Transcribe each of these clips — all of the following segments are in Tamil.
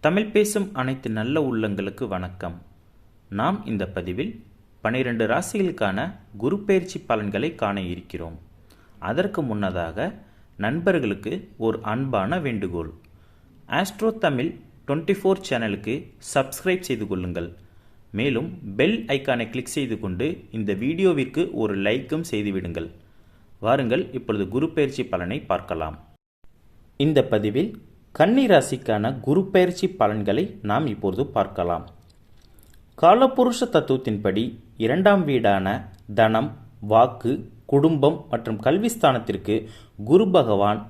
தமிழ் பேசும் அனைத்து நல்ல உள்ளங்களுக்கு வணக்கம். நாம் இந்த பதிவில் பனிரெண்டு ராசிகளுக்கான குரு பயிற்சி பலன்களை காண இருக்கிறோம். அதற்கு முன்னதாக நண்பர்களுக்கு ஒரு அன்பான வேண்டுகோள். ஆஸ்ட்ரோ தமிழ் டுவெண்ட்டி ஃபோர் சேனலுக்கு சப்ஸ்கிரைப் செய்து கொள்ளுங்கள். மேலும் பெல் ஐக்கானை கிளிக் செய்து கொண்டு இந்த வீடியோவிற்கு ஒரு லைக்கும் செய்துவிடுங்கள் வாருங்கள் இப்பொழுது குரு பயிற்சி பலனை பார்க்கலாம். இந்த பதிவில் கன்னி ராசிக்கான குரு பயிற்சி பலன்களை நாம் இப்பொழுது பார்க்கலாம். காலபுருஷ தத்துவத்தின்படி இரண்டாம் வீடான தனம் வாக்கு குடும்பம் மற்றும் கல்விஸ்தானத்திற்கு குரு பகவான்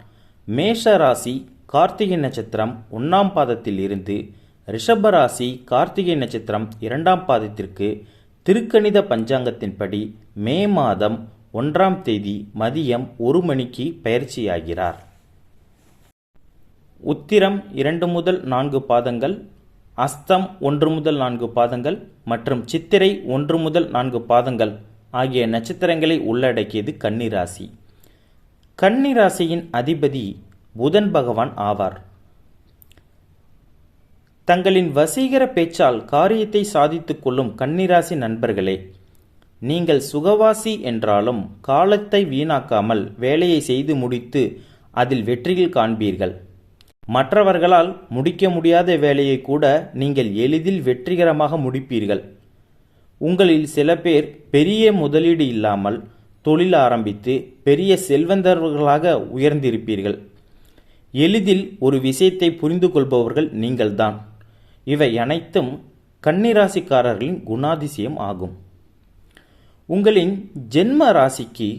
மேஷ ராசி கார்த்திகை நட்சத்திரம் ஒன்றாம் பாதத்தில் இருந்து ரிஷபராசி கார்த்திகை நட்சத்திரம் இரண்டாம் பாதத்திற்கு திருக்கணித பஞ்சாங்கத்தின்படி மே மாதம் ஒன்றாம் தேதி மதியம் ஒரு மணிக்கு பயிற்சியாகிறார். உத்திரம் இரண்டு முதல் நான்கு பாதங்கள் அஸ்தம் ஒன்று முதல் நான்கு பாதங்கள் மற்றும் சித்திரை ஒன்று முதல் நான்கு பாதங்கள் ஆகிய நட்சத்திரங்களை உள்ளடக்கியது கன்னிராசி. கன்னிராசியின் அதிபதி புதன் பகவான் ஆவார். தங்களின் வசீகர பேச்சால் காரியத்தை சாதித்துக் கொள்ளும் கன்னிராசி நண்பர்களே நீங்கள் சுகவாசி என்றாலும் காலத்தை வீணாக்காமல் வேலையை செய்து முடித்து அதில் வெற்றியில் காண்பீர்கள். மற்றவர்களால் முடிக்க முடியாத வேலையை கூட நீங்கள் எளிதில் வெற்றிகரமாக முடிப்பீர்கள். உங்களில் சில பேர் பெரிய முதலீடு இல்லாமல் தொழில் ஆரம்பித்து பெரிய செல்வந்தர்களாக உயர்ந்திருப்பீர்கள். எளிதில் ஒரு விஷயத்தை புரிந்து கொள்பவர்கள் நீங்கள்தான். இவை அனைத்தும் கன்னிராசிக்காரர்களின் குணாதிசயம் ஆகும். உங்களின் ஜென்ம ராசிக்கு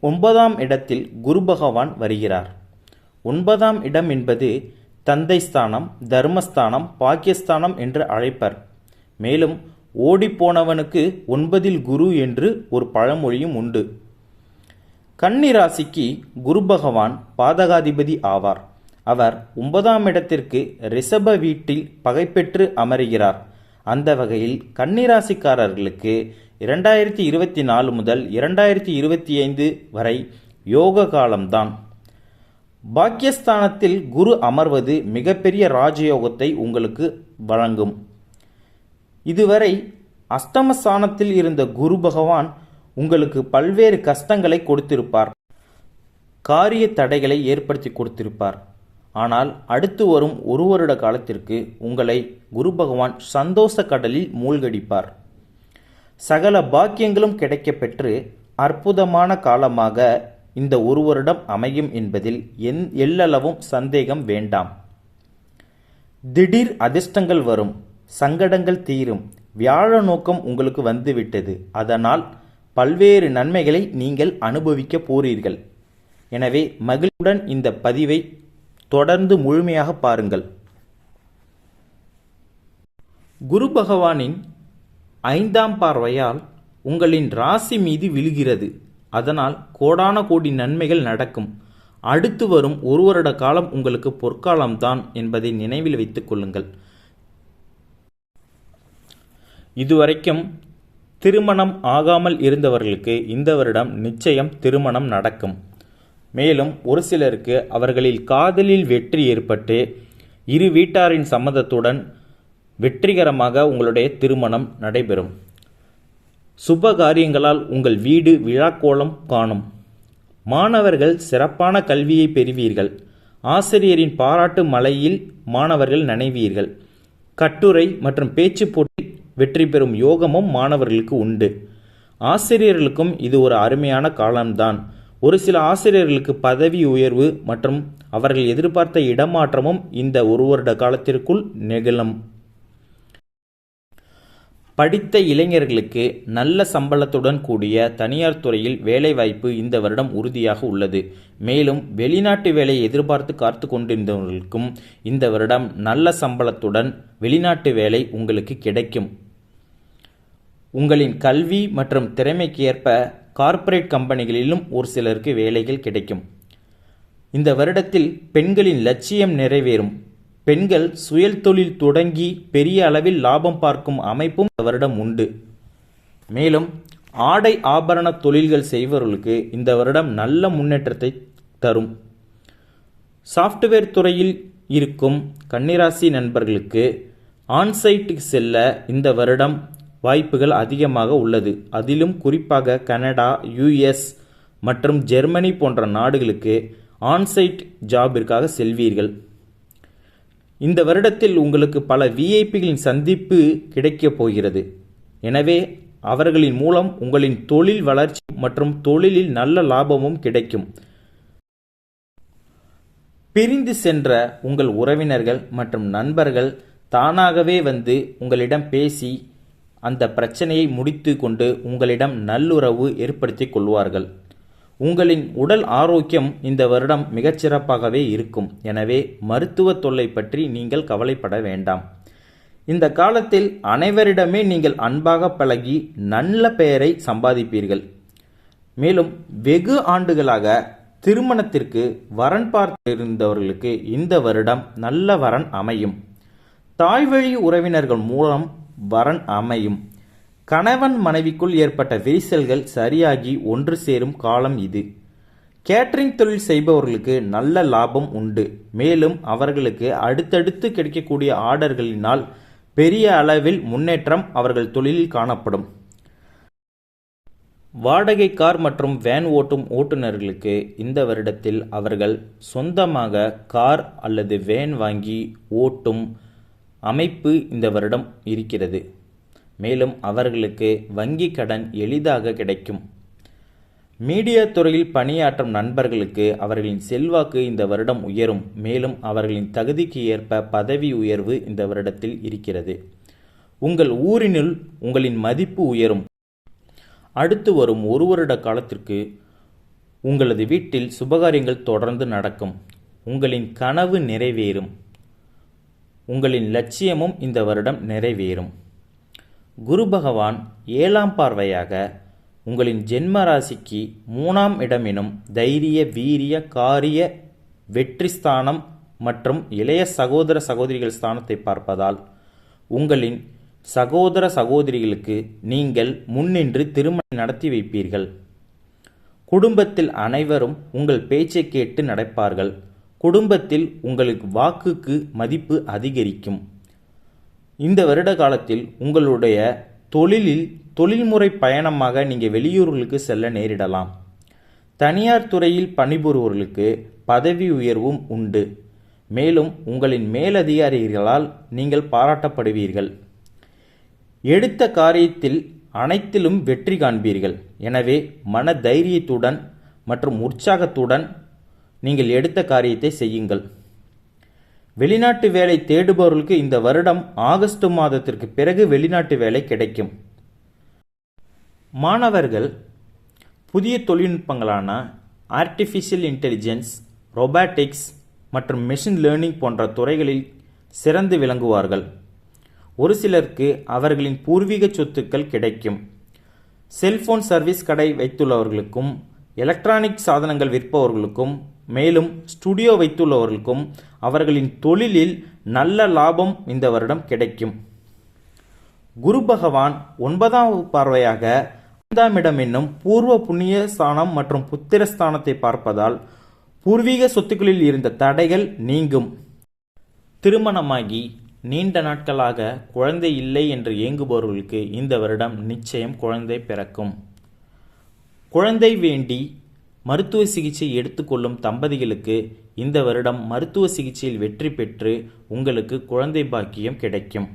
ஒன்பதாம் இடத்தில் குரு பகவான் வருகிறார். ஒன்பதாம் இடம் என்பது தந்தை ஸ்தானம் தர்மஸ்தானம் பாக்கியஸ்தானம் என்று அழைப்பர். மேலும் ஓடிப்போனவனுக்கு ஒன்பதில் குரு என்று ஒரு பழமொழியும் உண்டு. கன்னிராசிக்கு குரு பகவான் பாதகாதிபதி ஆவார். அவர் ஒன்பதாம் இடத்திற்கு ரிஷப வீட்டில் பகைப்பெற்று அமருகிறார். அந்த வகையில் கன்னிராசிக்காரர்களுக்கு இரண்டாயிரத்தி இருபத்தி நாலு முதல் இரண்டாயிரத்தி இருபத்தி ஐந்து வரை யோக காலம்தான். பாக்கியஸ்தானத்தில் குரு அமர்வது மிகப்பெரிய ராஜயோகத்தை உங்களுக்கு வழங்கும். இதுவரை அஷ்டமஸ்தானத்தில் இருந்த குரு பகவான் உங்களுக்கு பல்வேறு கஷ்டங்களை கொடுத்திருப்பார். காரிய தடைகளை ஏற்படுத்தி கொடுத்திருப்பார். ஆனால் அடுத்து வரும் ஒரு வருட காலத்திற்கு உங்களை குரு பகவான் சந்தோஷ கடலில் மூழ்கடிப்பார். சகல பாக்கியங்களும் கிடைக்கப்பெற்று அற்புதமான காலமாக இந்த ஒரு வருடம் அமையும் என்பதில் என் எல்லளவும் சந்தேகம் வேண்டாம். திடீர் அதிர்ஷ்டங்கள் வரும் சங்கடங்கள் தீரும் வியாழ நோக்கம் உங்களுக்கு வந்துவிட்டது. அதனால் பல்வேறு நன்மைகளை நீங்கள் அனுபவிக்க போறீர்கள். எனவே மகிழ்வுடன் இந்த பதிவை தொடர்ந்து முழுமையாக பாருங்கள். குரு பகவானின் ஐந்தாம் பார்வையால் உங்களின் ராசி மீது விழுகிறது. அதனால் கோடான கோடி நன்மைகள் நடக்கும். அடுத்து வரும் ஒரு வருட காலம் உங்களுக்கு பொற்காலம்தான் என்பதை நினைவில் வைத்துக் கொள்ளுங்கள். இதுவரைக்கும் திருமணம் ஆகாமல் இருந்தவர்களுக்கு இந்த வருடம் நிச்சயம் திருமணம் நடக்கும். மேலும் ஒரு சிலருக்கு அவர்களில் காதலில் வெற்றி ஏற்பட்டு இரு வீட்டாரின் சம்மதத்துடன் வெற்றிகரமாக உங்களுடைய திருமணம் நடைபெறும். சுப காரியங்களால் உங்கள் வீடு விழாக்கோலம் காணும். மாணவர்கள் சிறப்பான கல்வியை பெறுவீர்கள். ஆசிரியரின் பாராட்டு மலையில் மாணவர்கள் நனைவீர்கள். கட்டுரை மற்றும் பேச்சு போட்டி வெற்றி பெறும் யோகமும் மாணவர்களுக்கு உண்டு. ஆசிரியர்களுக்கும் இது ஒரு அருமையான காலம்தான். ஒரு சில ஆசிரியர்களுக்கு பதவி உயர்வு மற்றும் அவர்கள் எதிர்பார்த்த இடமாற்றமும் இந்த ஒரு வருட காலத்திற்குள் நிகழும். படித்த இளைஞர்களுக்கு நல்ல சம்பளத்துடன் கூடிய தனியார் துறையில் வேலைவாய்ப்பு இந்த வருடம் உறுதியாக உள்ளது. மேலும் வெளிநாட்டு வேலையை எதிர்பார்த்து காத்து கொண்டிருந்தவர்களுக்கும் இந்த வருடம் நல்ல சம்பளத்துடன் வெளிநாட்டு வேலை உங்களுக்கு கிடைக்கும். உங்களின் கல்வி மற்றும் திறமைக்கு ஏற்ப கார்ப்பரேட் கம்பெனிகளிலும் ஒரு சிலருக்கு வேலைகள் கிடைக்கும். இந்த வருடத்தில் பெண்களின் லட்சியம் நிறைவேறும். பெண்கள் சுயல் தொழில் தொடங்கி பெரிய அளவில் லாபம் பார்க்கும் அமைப்பும் இந்த வருடம் உண்டு. மேலும் ஆடை ஆபரண தொழில்கள் செய்பவர்களுக்கு இந்த வருடம் நல்ல முன்னேற்றத்தை தரும். சாஃப்ட்வேர் துறையில் இருக்கும் கன்னிராசி நண்பர்களுக்கு ஆன்சைட்டுக்கு செல்ல இந்த வருடம் வாய்ப்புகள் அதிகமாக உள்ளது. அதிலும் குறிப்பாக கனடா யுஎஸ் மற்றும் ஜெர்மனி போன்ற நாடுகளுக்கு ஆன்சைட் ஜாபிற்காக செல்வீர்கள். இந்த வருடத்தில் உங்களுக்கு பல விஐபிகளின் சந்திப்பு கிடைக்கப் போகிறது. எனவே அவர்களின் மூலம் உங்களின் தொழில் வளர்ச்சி மற்றும் தொழிலில் நல்ல லாபமும் கிடைக்கும். பிரிந்து சென்ற உங்கள் உறவினர்கள் மற்றும் நண்பர்கள் தானாகவே வந்து உங்களிடம் பேசி அந்த பிரச்சனையை முடித்து கொண்டு உங்களிடம் நல்லுறவு ஏற்படுத்தி கொள்வார்கள். உங்களின் உடல் ஆரோக்கியம் இந்த வருடம் மிகச்சிறப்பாகவே இருக்கும். எனவே மருத்துவ தொல்லை பற்றி நீங்கள் கவலைப்பட வேண்டாம். இந்த காலத்தில் அனைவரிடமே நீங்கள் அன்பாக பழகி நல்ல பெயரை சம்பாதிப்பீர்கள். மேலும் வெகு ஆண்டுகளாக திருமணத்திற்கு வரன் பார்த்திருந்தவர்களுக்கு இந்த வருடம் நல்ல வரன் அமையும். தாய்வழி உறவினர்கள் மூலம் வரன் அமையும். கணவன் மனைவிக்குள் ஏற்பட்ட விரிசல்கள் சரியாகி ஒன்று சேரும் காலம் இது. கேட்டரிங் தொழில் செய்பவர்களுக்கு நல்ல லாபம் உண்டு. மேலும் அவர்களுக்கு அடுத்தடுத்து கிடைக்கக்கூடிய ஆர்டர்களினால் பெரிய அளவில் முன்னேற்றம் அவர்கள் தொழிலில் காணப்படும். வாடகை கார் மற்றும் வேன் ஓட்டும் ஓட்டுநர்களுக்கு இந்த வருடத்தில் அவர்கள் சொந்தமாக கார் அல்லது வேன் வாங்கி ஓட்டும் அமைப்பு இந்த வருடம் இருக்கிறது. மேலும் அவர்களுக்கு வங்கி கடன் எளிதாக கிடைக்கும். மீடியா துறையில் பணியாற்றும் நண்பர்களுக்கு அவர்களின் செல்வாக்கு இந்த வருடம் உயரும். மேலும் அவர்களின் தகுதிக்கு ஏற்ப பதவி உயர்வு இந்த வருடத்தில் இருக்கிறது. உங்கள் ஊரினுள் உங்களின் மதிப்பு உயரும். அடுத்து வரும் ஒரு வருட காலத்திற்கு உங்களது வீட்டில் சுபகாரியங்கள் தொடர்ந்து நடக்கும். உங்களின் கனவு நிறைவேறும். உங்களின் லட்சியமும் இந்த வருடம் நிறைவேறும். குரு பகவான் ஏழாம் பார்வையாக உங்களின் ஜென்ம ராசிக்கு மூணாம் இடமெனும் தைரிய வீரிய காரிய வெற்றி ஸ்தானம் மற்றும் இளைய சகோதர சகோதரிகள் ஸ்தானத்தை பார்ப்பதால் உங்களின் சகோதர சகோதரிகளுக்கு நீங்கள் முன்னின்று திருமணம் நடத்தி வைப்பீர்கள். குடும்பத்தில் அனைவரும் உங்கள் பேச்சை கேட்டு நடப்பார்கள். குடும்பத்தில் உங்களுக்கு வாக்குக்கு மதிப்பு அதிகரிக்கும். இந்த வருட காலத்தில் உங்களுடைய தொழிலில் தொழில்முறை பயணமாக நீங்கள் வெளியூர்களுக்கு செல்ல நேரிடலாம். தனியார் துறையில் பணிபுரிவோர்களுக்கு பதவி உயர்வும் உண்டு. மேலும் உங்களின் மேலதிகாரிகளால் நீங்கள் பாராட்டப்படுவீர்கள். எடுத்த காரியத்தில் அனைத்திலும் வெற்றி காண்பீர்கள். எனவே மன தைரியத்துடன் மற்றும் உற்சாகத்துடன் நீங்கள் எடுத்த காரியத்தை செய்யுங்கள். வெளிநாட்டு வேலை தேடுபவர்களுக்கு இந்த வருடம் ஆகஸ்ட் மாதத்திற்கு பிறகு வெளிநாட்டு வேலை கிடைக்கும். மாணவர்கள் புதிய தொழில்நுட்பங்களான ஆர்டிஃபிஷியல் இன்டெலிஜென்ஸ் ரொபாட்டிக்ஸ் மற்றும் மெஷின் லேர்னிங் போன்ற துறைகளில் சிறந்து விளங்குவார்கள். ஒரு சிலருக்கு அவர்களின் பூர்வீக சொத்துக்கள் கிடைக்கும். செல்போன் சர்வீஸ் கடை வைத்துள்ளவர்களுக்கும் எலக்ட்ரானிக் சாதனங்கள் விற்பவர்களுக்கும் மேலும் ஸ்டுடியோ வைத்துள்ளவர்களுக்கும் அவர்களின் தொழிலில் நல்ல லாபம் இந்த வருடம் கிடைக்கும். குரு பகவான் ஒன்பதாம் பார்வையாக ஐந்தாம் இடம் என்னும் பூர்வ புண்ணிய ஸ்தானம் மற்றும் புத்திர ஸ்தானத்தை பார்ப்பதால் பூர்வீக சொத்துக்களில் இருந்த தடைகள் நீங்கும். திருமணமாகி நீண்ட நாட்களாக குழந்தை இல்லை என்று இயங்குபவர்களுக்கு இந்த வருடம் நிச்சயம் குழந்தை பிறக்கும். குழந்தை வேண்டி மருத்துவ சிகிச்சை எடுத்துக்கொள்ளும் தம்பதிகளுக்கு இந்த வருடம் மருத்துவ சிகிச்சையில் வெற்றி பெற்று உங்களுக்கு குழந்தை பாக்கியம் கிடைக்கும்.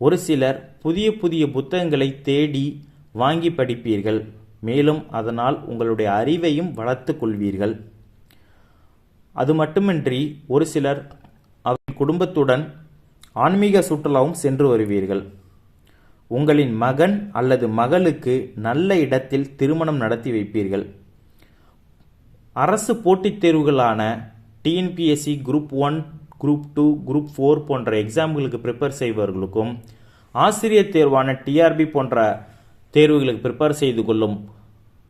ஒரு சிலர் புதிய புதிய புத்தகங்களை தேடி வாங்கி படிப்பீர்கள். மேலும் அதனால் உங்களுடைய அறிவையும் வளர்த்து கொள்வீர்கள். அது மட்டுமின்றி ஒரு சிலர் அவரின் குடும்பத்துடன் ஆன்மீக சுற்றுலாவும் சென்று வருவீர்கள். உங்களின் மகன் அல்லது மகளுக்கு நல்ல இடத்தில் திருமணம் நடத்தி வைப்பீர்கள். அரசு போட்டித் தேர்வுகளான TNPSC group one group two group four போன்ற எக்ஸாம்களுக்கு ப்ரிப்பேர் செய்பவர்களுக்கும் ஆசிரியர் தேர்வான டிஆர்பி போன்ற தேர்வுகளுக்கு ப்ரிப்பேர் செய்து கொள்ளும்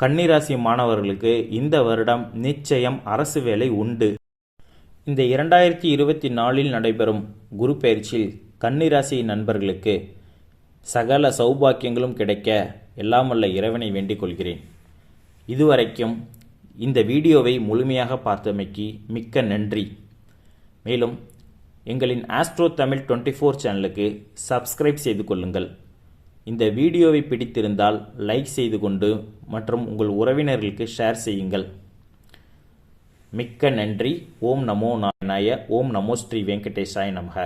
கன்னிராசி மாணவர்களுக்கு இந்த வருடம் நிச்சயம் அரசு வேலை உண்டு. இந்த இரண்டாயிரத்தி இருபத்தி நாலில் நடைபெறும் குரு பயிற்சியில் கன்னிராசி நண்பர்களுக்கு சகல சௌபாக்கியங்களும் கிடைக்க எல்லாம் இறைவனை வேண்டிக் கொள்கிறேன். இதுவரைக்கும் இந்த வீடியோவை முழுமையாக பார்த்தமைக்கு மிக்க நன்றி. மேலும் எங்களின் ஆஸ்ட்ரோ தமிழ் டுவெண்ட்டி ஃபோர் சேனலுக்கு சப்ஸ்கிரைப் செய்து கொள்ளுங்கள். இந்த வீடியோவை பிடித்திருந்தால் லைக் செய்து கொண்டு மற்றும் உங்கள் உறவினர்களுக்கு ஷேர் செய்யுங்கள். மிக்க நன்றி. ஓம் நமோ நாயனாய ஓம் நமோ ஸ்ரீ வெங்கடேஷாய நமக.